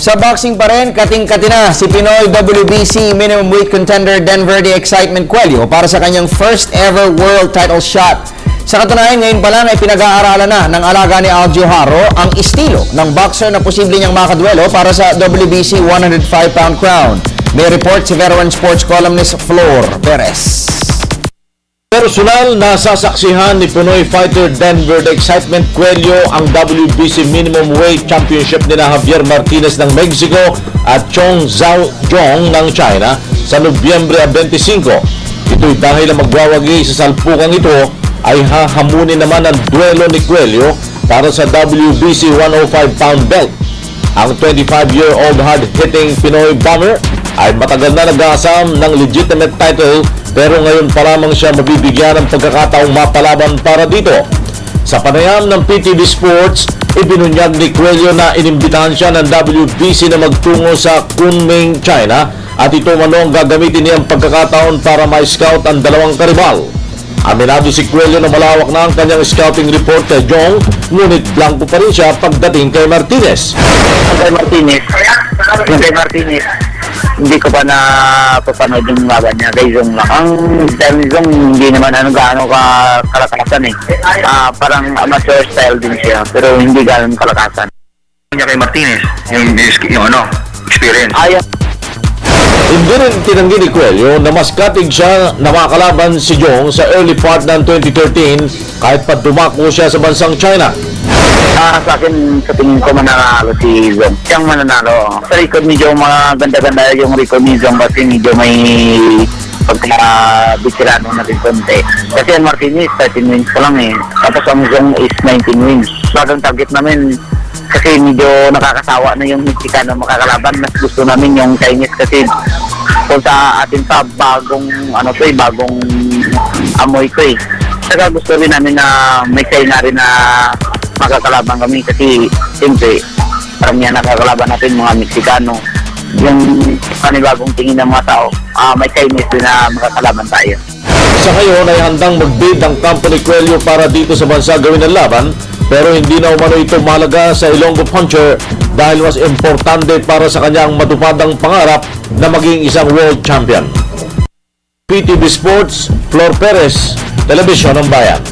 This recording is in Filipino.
Sa boxing pa rin, kating-kati na si Pinoy WBC minimum weight contender Denver de Excitement Cuello para sa kanyang first ever world title shot. Sa katunayan, ngayon pa lang ay pinag-aaralan na ng alaga ni Aljo Haro ang estilo ng boxer na posible niyang makadwelo para sa WBC 105-pound crown. May report si veteran sports columnist Flor Perez. Personal na sasaksihan ni Pinoy fighter Denver The Excitement Cuello ang WBC Minimum Weight Championship nila Javier Martinez ng Mexico at Chong Zhao Jong ng China sa Nobyembre 25. Ito'y dahil ang magwawagi sa salpukang ito ay hahamunin naman ang duelo ni Cuello para sa WBC 105-pound belt. Ang 25-year-old hard-hitting Pinoy bomber ay matagal na nag-aasam ng legitimate title pero ngayon pa lamang siya mabibigyan ng pagkakataong mapalaban para dito. Sa panayam ng PTV Sports, ibinunyag ni Cuello na inimbitahan siya ng WBC na magtungo sa Kunming, China at ito mano ang gagamitin niyang pagkakataon para ma-scout ang dalawang karibal. Aminado si Cuello na malawak na ang kanyang scouting report kay Jong, ngunit blanco pa rin siya pagdating kay Martinez. Kay Martinez, kay Martinez, hindi ko pa na papanood yung laban niya kay Zong lang. Ang style ni Zong, hindi naman ano gaano ka kalakasan eh. Ah, parang amateur style din siya, pero hindi gaano kalakasan. niya kay Martinez, yung, yung ano, experience. Ayaw, Hindi rin tinanggi ni Cuello na mas katig siya na makalaban si Jong sa early part ng 2013 kahit pa dumako siya sa bansang China. Ah, sa akin, sa tingin ko mananalo si Zong. Siyang mananalo. Sa record ni Zong, mga ganda-ganda yung record ni Zong kasi medyo may pagka-bitirano na rin konti. Kasi ang Martinez, 13 wins pa lang eh. Tapos ang Zong is 19 wins. Bagong target namin kasi medyo nakakasawa na yung Mexicano makakalaban. Mas gusto namin yung Chinese kasi kung sa atin pa bagong ano to eh, bagong amoy ko eh. Saka gusto rin namin na may China rin na makakalaban kami kasi siyempre karamihan nakakalaban natin mga Mexicano. Yung panibagong tingin ng mga tao, ah may Chinese din na makakalaban tayo. Sa ngayon ay handang magbid ang company Cuello para dito sa bansa gawin ang laban pero hindi na umano ito mahalaga sa Ilonggo Puncher dahil mas importante para sa kanyang matupad ang pangarap na maging isang world champion. PTV Sports, Flor Perez, Telebisyon ng Bayan.